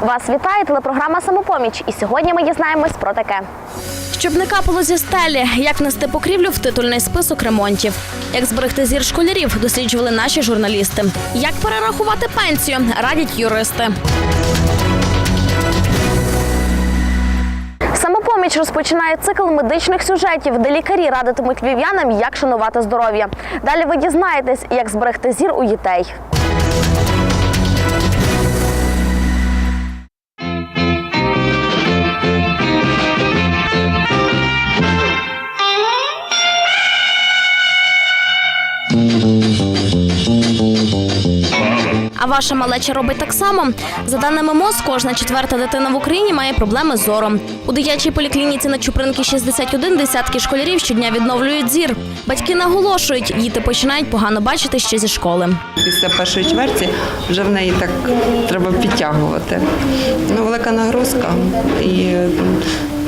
Вас вітає телепрограма Самопоміч. І сьогодні ми дізнаємось про таке. Щоб не капало зі стелі, як внести покрівлю в титульний список ремонтів, як зберегти зір школярів, досліджували наші журналісти. Як перерахувати пенсію, радять юристи. Самопоміч розпочинає цикл медичних сюжетів, де лікарі радитимуть львів'янам, як шанувати здоров'я. Далі ви дізнаєтесь, як зберегти зір у дітей. А ваша малеча робить так само. За даними МОЗ, кожна четверта дитина в Україні має проблеми з зором. У дитячій поліклініці на Чупринки 61 десятки школярів щодня відновлюють зір. Батьки наголошують, діти починають погано бачити ще зі школи. Після першої чверті вже в неї так треба підтягувати. Ну, велика нагрузка. І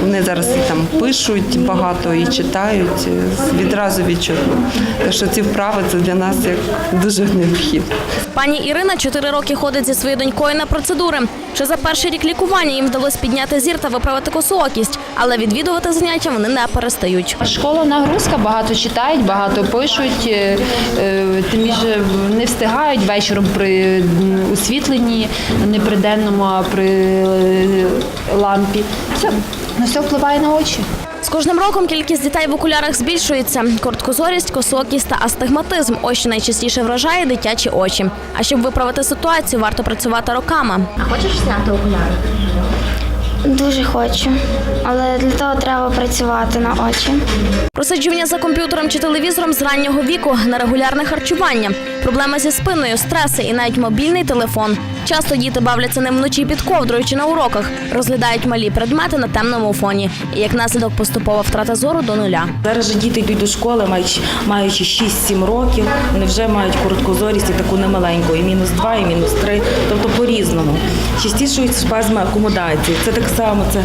вони зараз і там пишуть багато і читають е, відразу відчутно. Так що ці вправи це для нас як дуже необхідно. Пані Ірина чотири роки ходить зі своєю донькою на процедури. Ще за перший рік лікування їм вдалося підняти зір та виправити косоокість, але відвідувати заняття вони не перестають. Школа нагрузка, багато читають, багато пишуть, е, е, тим більше не встигають вечором при освітленні, не при денному, а при лампі. Все, все впливає на очі. З кожним роком кількість дітей в окулярах збільшується. Короткозорість, косоокість та астигматизм. Ось що найчастіше вражає дитячі очі. А щоб виправити ситуацію, варто працювати роками. А хочеш зняти окуляри? Дуже хочу, але для того треба працювати на очі. Просиджування за комп'ютером чи телевізором з раннього віку, нерегулярне харчування, проблеми зі спиною, стреси і навіть мобільний телефон. Часто діти бавляться ним вночі під ковдрою чи на уроках, розглядають малі предмети на темному фоні. І як наслідок поступова втрата зору до нуля. Зараз же діти йдуть до школи, маючи, маючи 6-7 років, вони вже мають короткозорість і таку немаленьку, і мінус 2, і мінус 3, тобто по-різному. Частішують спазми акомодації. Це так само, це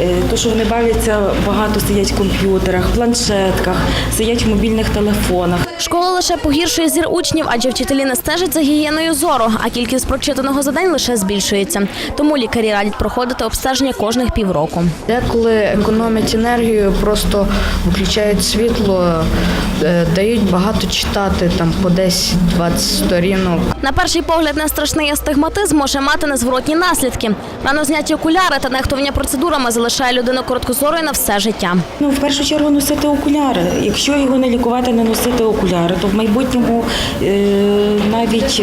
е, то, що вони бавляться, багато сидять в комп'ютерах, планшетках, сидять в мобільних телефонах. Школа лише погіршує зір учнів, адже вчителі не стежать за гігієною зору, а кількість прочитаного за день лише збільшується. Тому лікарі радять проходити обстеження кожних півроку. Деколи економлять енергію, просто виключають світло, е, дають багато читати, там по 10-20 сторінок. На перший погляд, нестрашний астигматизм може мати незворотні наслідки. Рано зняті окуляри та нехтування процедурами залишає людину короткозорою на все життя. Ну, в першу чергу носити окуляри. Якщо його не лікувати, не носити окуляри, то в майбутньому е, навіть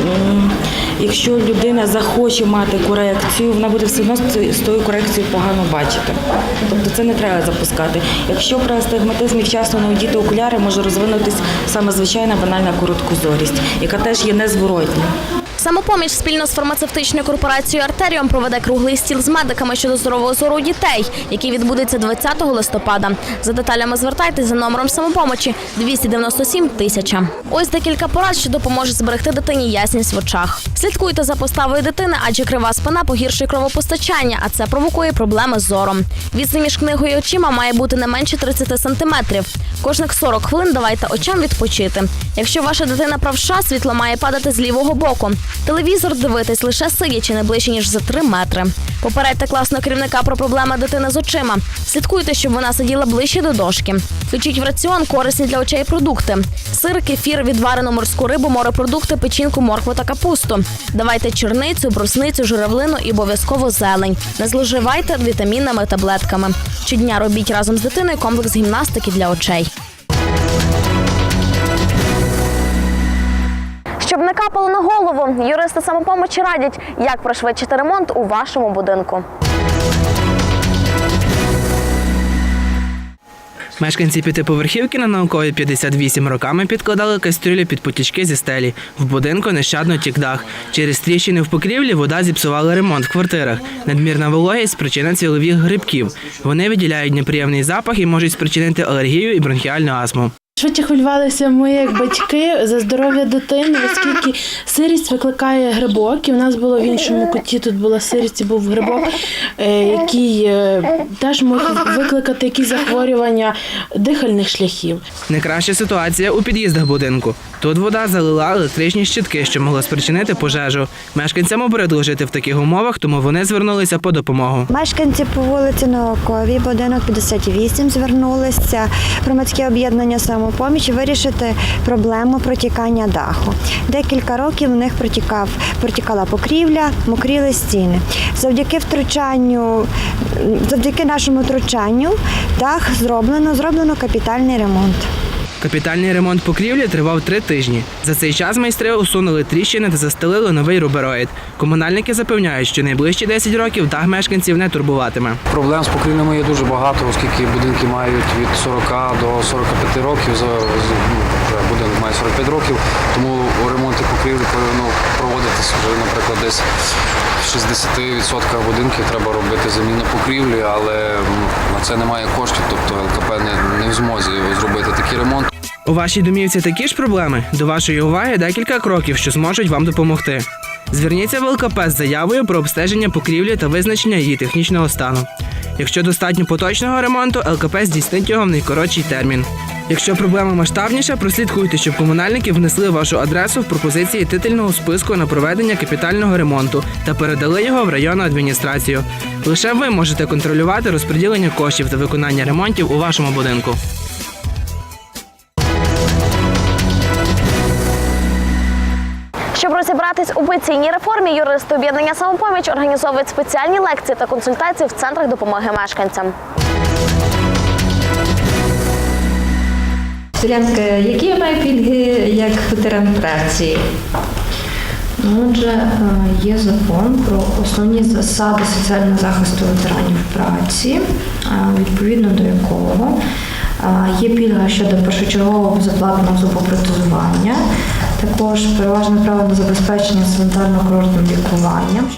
якщо людина захоче мати корекцію, вона буде все одно з з тою корекцією погано бачити. Тобто це не треба запускати. Якщо при астигматизмі вчасно не одіти окуляри, може розвинутися саме звичайна банальна короткозорість, яка теж є незворотня. Самопоміч спільно з фармацевтичною корпорацією Артеріум проведе круглий стіл з медиками щодо здорового зору дітей, який відбудеться 20 листопада. За деталями звертайтесь за номером самопомочі 297 тисяча. Ось декілька порад, що допоможе зберегти дитині ясність в очах. Слідкуйте за поставою дитини, адже крива спина погіршує кровопостачання, а це провокує проблеми з зором. Відстань між книгою і очима має бути не менше 30 сантиметрів. Кожних 40 хвилин давайте очам відпочити. Якщо ваша дитина правша, світло має падати з лівого боку. Телевізор дивитись лише сидячи не ближче ніж за 3 метри. Попередьте класного керівника про проблеми дитини з очима. Слідкуйте, щоб вона сиділа ближче до дошки. Включіть в раціон корисні для очей продукти: сир, кефір, відварену морську рибу, морепродукти, печінку, моркву та капусту. Давайте чорницю, брусницю, журавлину і обов'язково зелень. Не зловживайте вітамінними таблетками. Щодня робіть разом з дитиною комплекс гімнастики для очей. Юристи самопомочі радять, як пришвидшити ремонт у вашому будинку. Мешканці п'ятиповерхівки на науковій 58 роками підкладали кастрюлі під потічки зі стелі. В будинку нещадно тік дах. Через тріщини в покрівлі вода зіпсувала ремонт в квартирах. Надмірна вологість – причина цілових грибків. Вони виділяють неприємний запах і можуть спричинити алергію і бронхіальну астму. Швидше хвилювалися ми як батьки за здоров'я дитини, оскільки сирість викликає грибок. І в нас було в іншому куті, тут була сирість, і був грибок, е, який е, теж мог викликати якісь захворювання дихальних шляхів. Найкраща ситуація у під'їздах будинку. Тут вода залила електричні щитки, що могло спричинити пожежу. Мешканцям обридло жити в таких умовах, тому вони звернулися по допомогу. Мешканці по вулиці Науковій, будинок 58, звернулися громадське об'єднання самопоміч вирішити проблему протікання даху. Декілька років у них протікав, протікала покрівля, мокріли стіни. Завдяки втручанню, завдяки нашому втручанню, дах зроблено, зроблено капітальний ремонт. Капітальний ремонт покрівлі тривав три тижні. За цей час майстри усунули тріщини та застелили новий рубероїд. Комунальники запевняють, що найближчі 10 років дах мешканців не турбуватиме. Проблем з покрівлями є дуже багато, оскільки будинки мають від 40 до 45 років. За- ну, будинок має 45 років, тому ремонти покрівлі повинно проводитися вже, наприклад, десь в 60% будинків треба робити заміну покрівлі, але ну, на це немає коштів, тобто ЛКП не, не в змозі зробити такий ремонт. У вашій домівці такі ж проблеми? До вашої уваги декілька кроків, що зможуть вам допомогти. Зверніться в ЛКП з заявою про обстеження покрівлі та визначення її технічного стану. Якщо достатньо поточного ремонту, ЛКП здійснить його в найкоротший термін. Якщо проблема масштабніша, прослідкуйте, щоб комунальники внесли вашу адресу в пропозиції титульного списку на проведення капітального ремонту та передали його в районну адміністрацію. Лише ви можете контролювати розподілення коштів та виконання ремонтів у вашому будинку. Розібратись у пенсійній реформі, юристи об'єднання самопоміч організовують спеціальні лекції та консультації в центрах допомоги мешканцям. Селянка, які я маю пільги як ветеран праці? Ну, Отже, е, є закон про основні засади соціального захисту ветеранів праці, е, відповідно до якого е, є пільга щодо першочергового безоплатного зубопротезування, також переважне право на забезпечення санітарно-курортним лікуванням.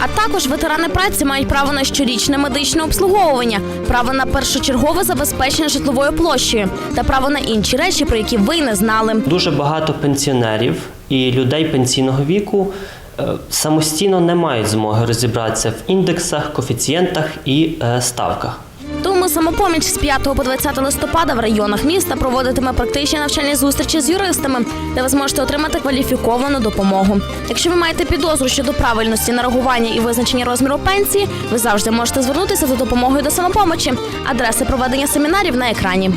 А також ветерани праці мають право на щорічне медичне обслуговування, право на першочергове забезпечення житловою площею та право на інші речі, про які ви не знали. Дуже багато пенсіонерів і людей пенсійного віку е, самостійно не мають змоги розібратися в індексах, коефіцієнтах і е, ставках. Тому самопоміч з 5 по 20 листопада в районах міста проводитиме практичні навчальні зустрічі з юристами, де ви зможете отримати кваліфіковану допомогу. Якщо ви маєте підозру щодо правильності нарахування і визначення розміру пенсії, ви завжди можете звернутися за допомогою до самопомочі. Адреси проведення семінарів на екрані.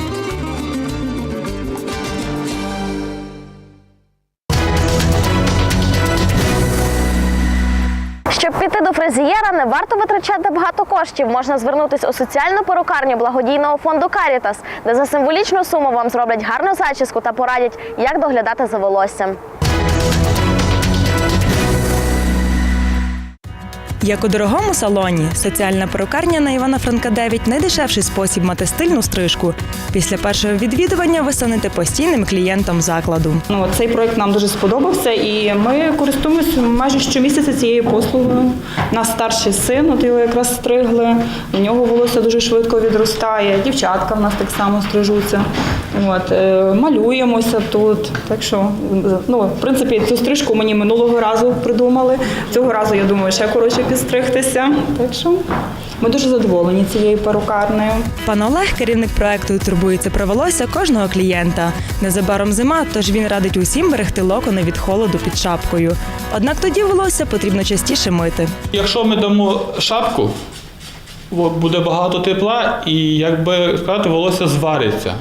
Піти не варто витрачати багато коштів. Можна звернутися у соціальну перукарню благодійного фонду Карітас, де за символічну суму вам зроблять гарну зачіску та порадять, як доглядати за волоссям. Як у дорогому салоні, соціальна перукарня на Івана Франка 9 – найдешевший спосіб мати стильну стрижку. Після першого відвідування ви станете постійним клієнтом закладу. Ну, цей проект нам дуже сподобався, і ми користуємося майже щомісяця цією послугою. Нас старший син, от його якраз стригли. У нього волосся дуже швидко відростає. Дівчатка в нас так само стрижуться. От, е, малюємося тут. Так що, ну, в принципі, цю стрижку мені минулого разу придумали. Цього разу, я думаю, ще коротше підстригтися. Так що ми дуже задоволені цією перукарнею. Пан Олег, керівник проекту, турбується про волосся кожного клієнта. Незабаром зима, тож він радить усім берегти локони від холоду під шапкою. Однак тоді волосся потрібно частіше мити. Якщо ми дамо шапку, буде багато тепла і, якби сказати, волосся звариться.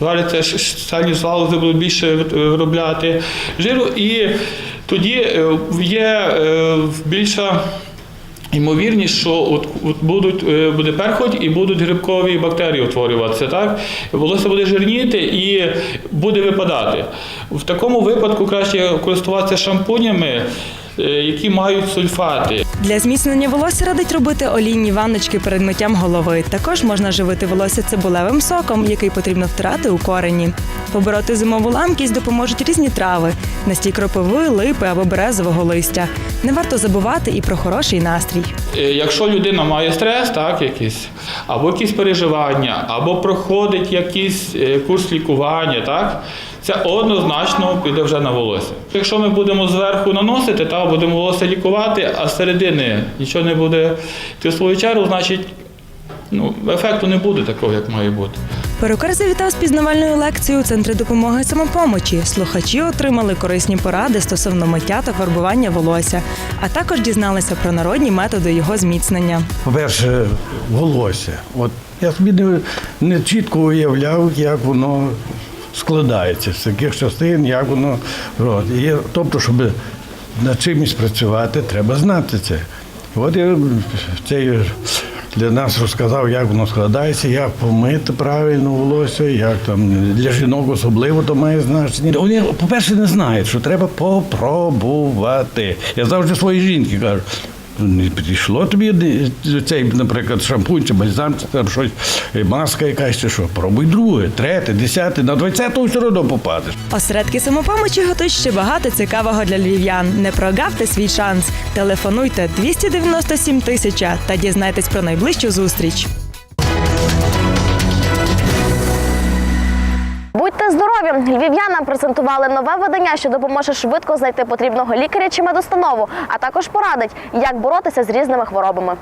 Звариться сальні залози будуть більше виробляти жиру, і тоді е, є е, більша ймовірність, що от, от будуть, е, буде перхоть і будуть грибкові бактерії утворюватися. Так? Волосся буде жирніти і буде випадати. В такому випадку краще користуватися шампунями які мають сульфати. Для зміцнення волосся радить робити олійні ванночки перед миттям голови. Також можна живити волосся цибулевим соком, який потрібно втирати у корені. Побороти зимову ламкість допоможуть різні трави, настій кропиви, липи або березового листя. Не варто забувати і про хороший настрій. Е, Якщо людина має стрес, так, якийсь, або якісь переживання, або проходить якийсь е, курс лікування, так, це однозначно піде вже на волосся. Якщо ми будемо зверху наносити, та, будемо волосся лікувати, а з середини нічого не буде йти в свою чергу, значить ну, ефекту не буде такого, як має бути. Перукар завітав з пізнавальною лекцією у центри допомоги самопомочі. Слухачі отримали корисні поради стосовно миття та фарбування волосся, а також дізналися про народні методи його зміцнення. По-перше, волосся. От я собі не, не чітко уявляв, як воно складається з таких частин, як воно. І, тобто, щоб над чимось працювати, треба знати це. От я цей для нас розказав, як воно складається, як помити правильно волосся, як там для жінок особливо то має значення. Вони, по-перше, не знають, що треба попробувати. Я завжди своїй жінки кажу. Не підійшло тобі цей, наприклад, шампунь чи бальзам, чи там щось, маска якась чи що. Пробуй друге, третє, десяте, на двадцятому все одно попадеш. Осередки самопомочі готують ще багато цікавого для львів'ян. Не прогавте свій шанс. Телефонуйте 297 тисяча та дізнайтесь про найближчу зустріч. Будьте здорові! Львів'янам презентували нове видання, що допоможе швидко знайти потрібного лікаря чи медустанову, а також порадить, як боротися з різними хворобами.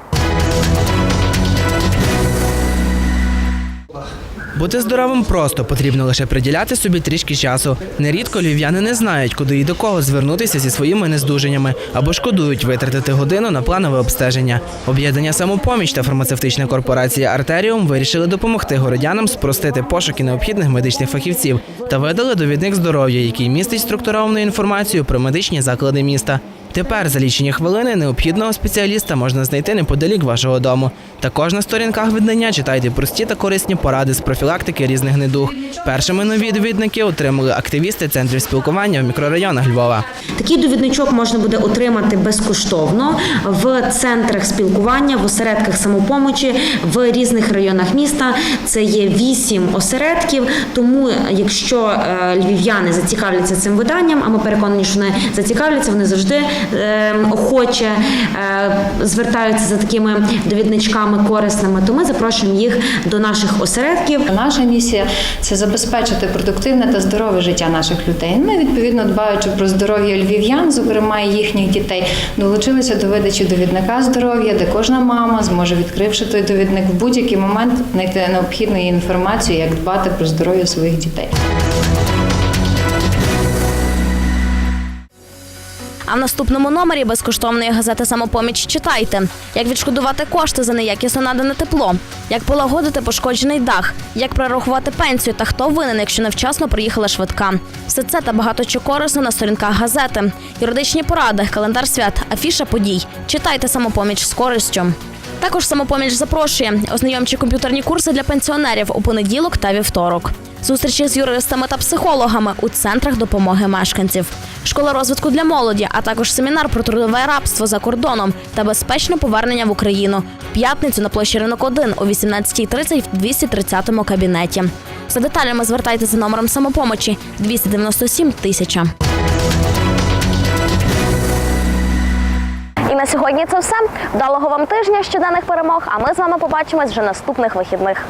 Бути здоровим просто потрібно лише приділяти собі трішки часу. Нерідко львів'яни не знають, куди і до кого звернутися зі своїми нездужаннями або шкодують витратити годину на планове обстеження. Об'єднання самопоміч та фармацевтична корпорація Артеріум вирішили допомогти городянам спростити пошуки необхідних медичних фахівців та видали довідник здоров'я, який містить структуровану інформацію про медичні заклади міста. Тепер за лічені хвилини необхідного спеціаліста можна знайти неподалік вашого дому. Також на сторінках видання читайте прості та корисні поради з профілактики різних недуг. Першими нові довідники отримали активісти центрів спілкування в мікрорайонах Львова. Такий довідничок можна буде отримати безкоштовно в центрах спілкування, в осередках самопомочі в різних районах міста. Це є вісім осередків. Тому, якщо е, львів'яни зацікавляться цим виданням, а ми переконані, що вони зацікавляться, вони завжди охоче е, звертаються за такими довідничками корисними, то ми запрошуємо їх до наших осередків. Наша місія це забезпечити продуктивне та здорове життя наших людей. Ми відповідно дбаючи про здоров'я львів'ян, зокрема і їхніх дітей, долучилися до видачі довідника здоров'я, де кожна мама зможе, відкривши той довідник, в будь-який момент знайти необхідну інформацію, як дбати про здоров'я своїх дітей. А в наступному номері безкоштовної газети Самопоміч читайте, як відшкодувати кошти за неякісно надане тепло, як полагодити пошкоджений дах, як прорахувати пенсію та хто винен, якщо невчасно приїхала швидка. Все це та багато чого корисно на сторінках газети. Юридичні поради, календар свят, афіша подій. Читайте самопоміч з користю. Також самопоміч запрошує ознайомчі комп'ютерні курси для пенсіонерів у понеділок та вівторок. Зустрічі з юристами та психологами у центрах допомоги мешканців, школа розвитку для молоді, а також семінар про трудове рабство за кордоном та безпечне повернення в Україну. П'ятницю на площі ринок 1 о 18.30 в 230 кабінеті. За деталями звертайтеся номером самопомочі 297 тисяча. І на сьогодні це все. Вдалого вам тижня щоденних перемог. А ми з вами побачимось вже наступних вихідних.